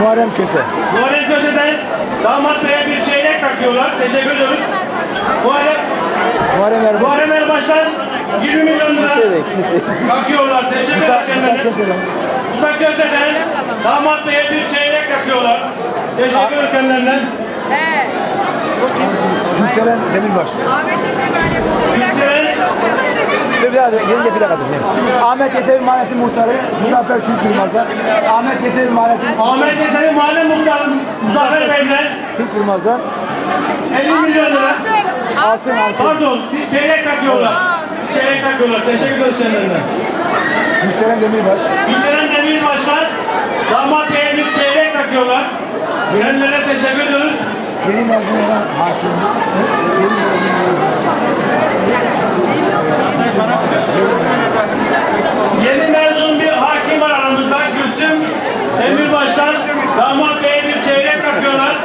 Muharrem Köse. Muharrem Köse'den damat beye bir çeyrek takıyorlar. Teşekkür ediyoruz. Muharrem, Muharrem Erbaş. Muharrem Erbaş'tan 20 milyon lira Köse, Köse. takıyorlar. Teşekkür ederiz Musa kendilerine. Köse'den. Musa Köse'den damat beye bir çeyrek takıyorlar. Teşekkür ederiz kendilerine. He. Yükselen Demirbaş. Yükselen Bir daha gelince bir dakika dinleyin. Ahmet Yesevi Mahallesi Muhtarı Muzaffer Türk Yılmaz'dan. Ahmet Yesevi Mahallesi Ahmet Yesevi Mahalle Muhtarı Muzaffer Bey'den Türk Yılmaz'dan. 50 milyon lira. Altın altın. Pardon, bir çeyrek takıyorlar. Bir çeyrek takıyorlar. Teşekkür ederiz kendilerine. Yükselen Demirbaş. Yükselen Demirbaşlar damat beye bir çeyrek takıyorlar. Kendilerine teşekkür ediyoruz. Mezun olan hakim. Yeni mezun bir hakim var aramızda. Gülsüm Demirbaşlar damat beye bir çeyrek takıyorlar.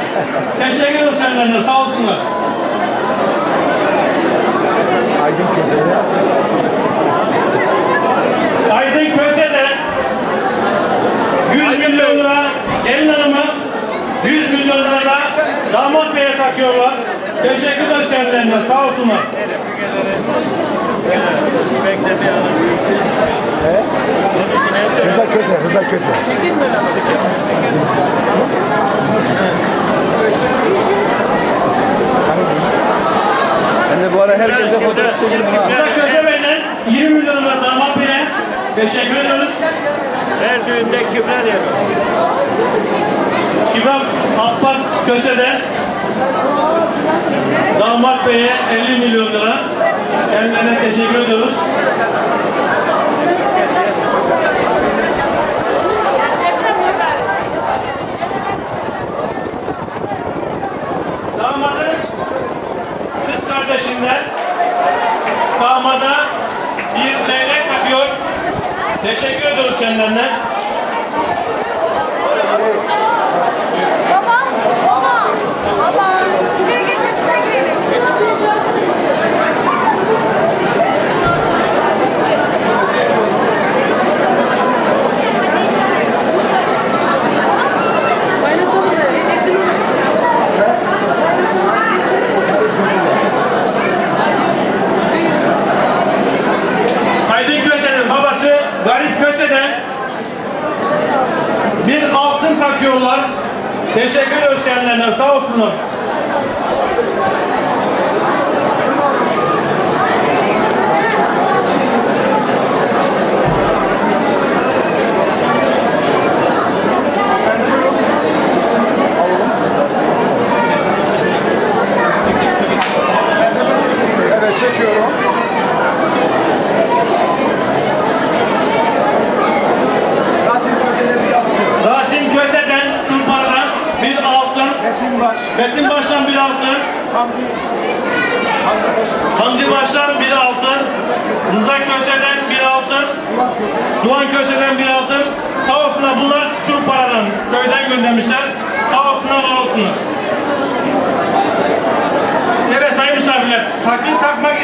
Teşekkür ediyoruz kendilerine. Sağ olsunlar. Aydın Köse. Aydın Köse'de 100 milyon lira gelin hanımı 100 milyon lira da damat beye takıyorlar. Teşekkür ederiz kendilerine. Sağ olsunlar. Rıza Köse. Rıza Köse. Ben de bu ara herkese fotoğraf çekildim ha. Rıza Köse Bey'den 20 milyon lira damat beye teşekkür ediyoruz. Her düğünde kimler yapıyor? İbrahim Abbas Köse'den damat beye 50 milyon lira. Kendilerine teşekkür ediyoruz. Damada bir çeyrek takıyor. Teşekkür ediyoruz kendilerine. Takıyorlar. Teşekkür ediyoruz. Sağ olsunlar. Evet çekiyorum. Rasim Köse'de bir altın. Rasim Köse'den Çulpara'dan bir altın. Metin Baş. Metin Baş'tan bir altın. Hamdi. Hamdi Baş. Baş'tan bir altın. Rıza Köse'den bir altın. Doğan Köse'den bir altın. Sağ olsunlar bunlar Çulpara'dan köyden göndermişler. Sağ olsunlar var olsunlar. Evet sayın misafirler takı takmak